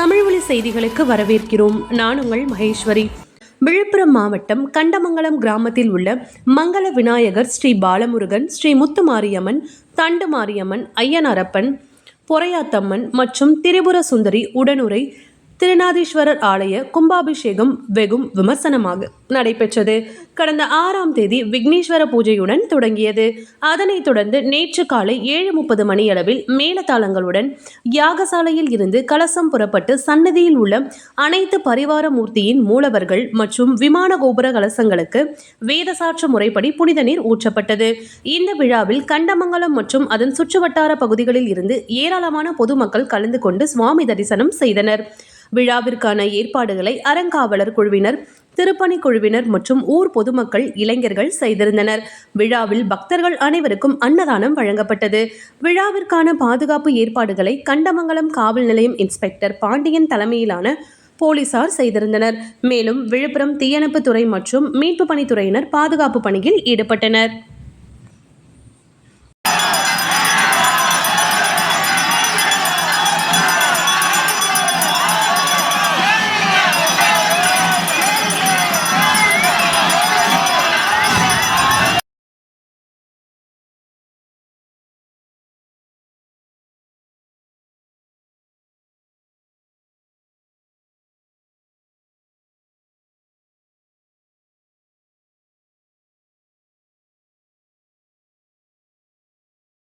தமிழ் செய்திகளுக்கு வரவேற்கிறோம். நான் உங்கள் மகேஸ்வரி. விழுப்புரம் மாவட்டம் கண்டமங்கலம் கிராமத்தில் உள்ள மங்கள விநாயகர் ஸ்ரீ பாலமுருகன் ஸ்ரீ முத்துமாரியம்மன் தண்டு மாரியம்மன் ஐயனாரப்பன் பொறையாத்தம்மன் மற்றும் திரிபுர சுந்தரி உடனுரை திருநாதீஸ்வரர் ஆலய கும்பாபிஷேகம் வெகும் விமர்சனமாக நடைபெற்றது. கடந்த ஆறாம் தேதி விக்னேஸ்வர பூஜையுடன் தொடங்கியது. அதனைத் தொடர்ந்து நேற்று காலை ஏழு முப்பது மணியளவில் மேலதாளங்களுடன் யாகசாலையில் இருந்து கலசம் புறப்பட்டு சன்னதியில் உள்ள அனைத்து பரிவார மூர்த்தியின் மூலவர்கள் மற்றும் விமான கோபுர கலசங்களுக்கு வேதசாற்று முறைப்படி புனித நீர் ஊற்றப்பட்டது. இந்த விழாவில் கண்டமங்கலம் மற்றும் அதன் சுற்றுவட்டார பகுதிகளில் இருந்து ஏராளமான பொதுமக்கள் கலந்து கொண்டு சுவாமி தரிசனம் செய்தனர். விழாவிற்கான ஏற்பாடுகளை அறங்காவலர் குழுவினர் திருப்பணி குழுவினர் மற்றும் ஊர் பொதுமக்கள் இளைஞர்கள் செய்திருந்தனர். விழாவில் பக்தர்கள் அனைவருக்கும் அன்னதானம் வழங்கப்பட்டது. விழாவிற்கான பாதுகாப்பு ஏற்பாடுகளை கண்டமங்கலம் காவல் நிலையம் இன்ஸ்பெக்டர் பாண்டியன் தலைமையிலான போலீசார் செய்திருந்தனர். மேலும் விழுப்புரம் தீயணைப்புத்துறை மற்றும் மீட்பு பணித்துறையினர் பாதுகாப்பு பணியில் ஈடுபட்டனர்.